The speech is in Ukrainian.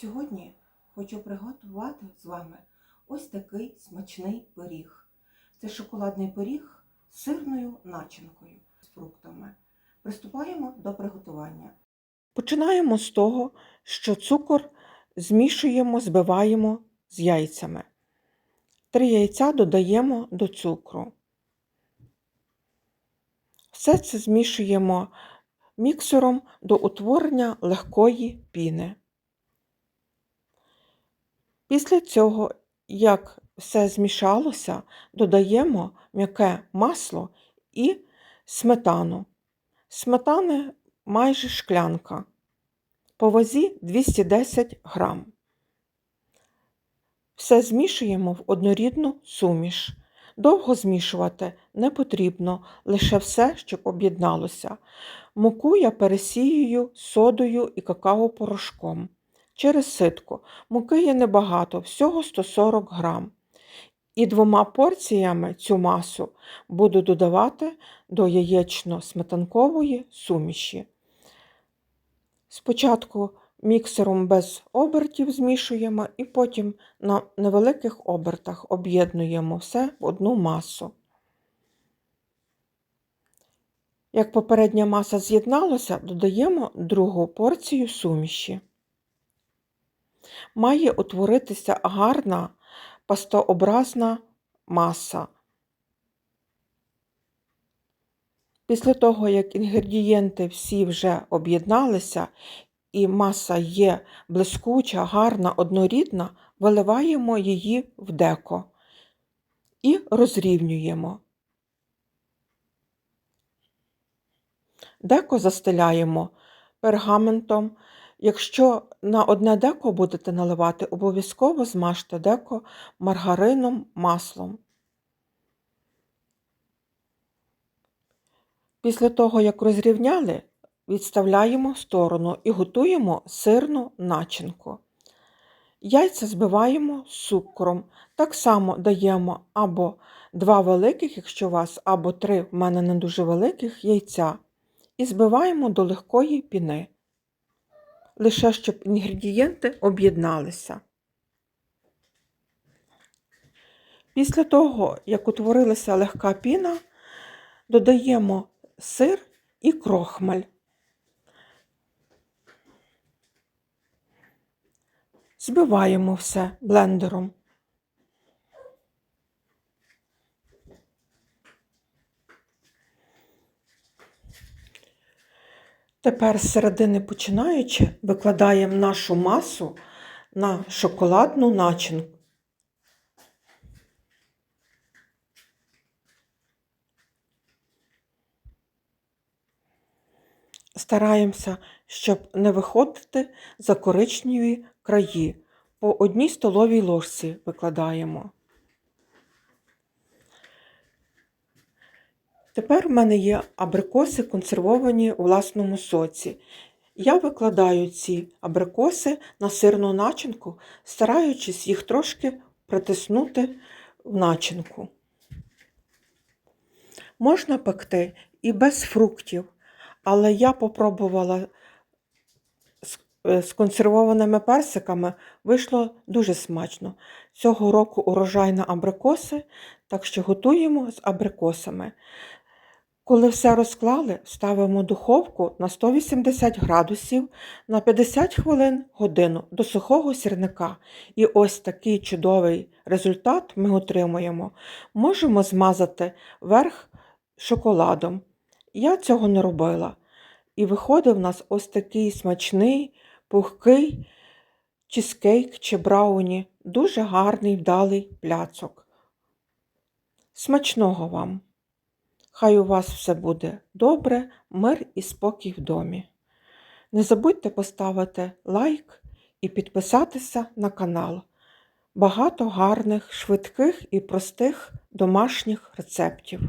Сьогодні хочу приготувати з вами ось такий смачний пиріг. Це шоколадний пиріг з сирною начинкою з фруктами. Приступаємо до приготування. Починаємо з того, що цукор змішуємо, збиваємо з яйцями. Три яйця додаємо до цукру. Все це змішуємо міксером до утворення легкої піни. Після цього, як все змішалося, додаємо м'яке масло і сметану. Сметани майже шклянка. По вазі 210 грам. Все змішуємо в однорідну суміш. Довго змішувати не потрібно, лише все, щоб об'єдналося. Муку я пересіюю содою і какао-порошком. Через ситку. Муки є небагато, всього 140 грам. І двома порціями цю масу буду додавати до яєчно-сметанкової суміші. Спочатку міксером без обертів змішуємо і потім на невеликих обертах об'єднуємо все в одну масу. Як попередня маса з'єдналася, додаємо другу порцію суміші. Має утворитися гарна пастообразна маса. Після того, як інгредієнти всі вже об'єдналися і маса є блискуча, гарна, однорідна, виливаємо її в деко і розрівнюємо. Деко застеляємо пергаментом. Якщо на одне деко будете наливати, обов'язково змажте деко маргарином, маслом. Після того, як розрівняли, відставляємо в сторону і готуємо сирну начинку. Яйця збиваємо з цукром. Так само даємо або два великих, якщо у вас, або три в мене не дуже великих яйця. І збиваємо до легкої піни. Лише щоб інгредієнти об'єдналися. Після того, як утворилася легка піна, додаємо сир і крохмаль. Збиваємо все блендером. Тепер з середини починаючи викладаємо нашу масу на шоколадну начинку. Стараємося, щоб не виходити за коричневі краї. По одній столовій ложці викладаємо. Тепер в мене є абрикоси консервовані у власному соці. Я викладаю ці абрикоси на сирну начинку, стараючись їх трошки притиснути в начинку. Можна пекти і без фруктів, але я попробувала з, е, консервованими персиками, вийшло дуже смачно. Цього року урожай на абрикоси, так що готуємо з абрикосами. Коли все розклали, ставимо духовку на 180 градусів на 50 хвилин годину до сухого сірника. І ось такий чудовий результат ми отримуємо. Можемо змазати верх шоколадом. Я цього не робила. І виходить в нас ось такий смачний, пухкий чизкейк чи брауні. Дуже гарний вдалий пляцок. Смачного вам! Хай у вас все буде добре, мир і спокій в домі. Не забудьте поставити лайк і підписатися на канал. Багато гарних, швидких і простих домашніх рецептів.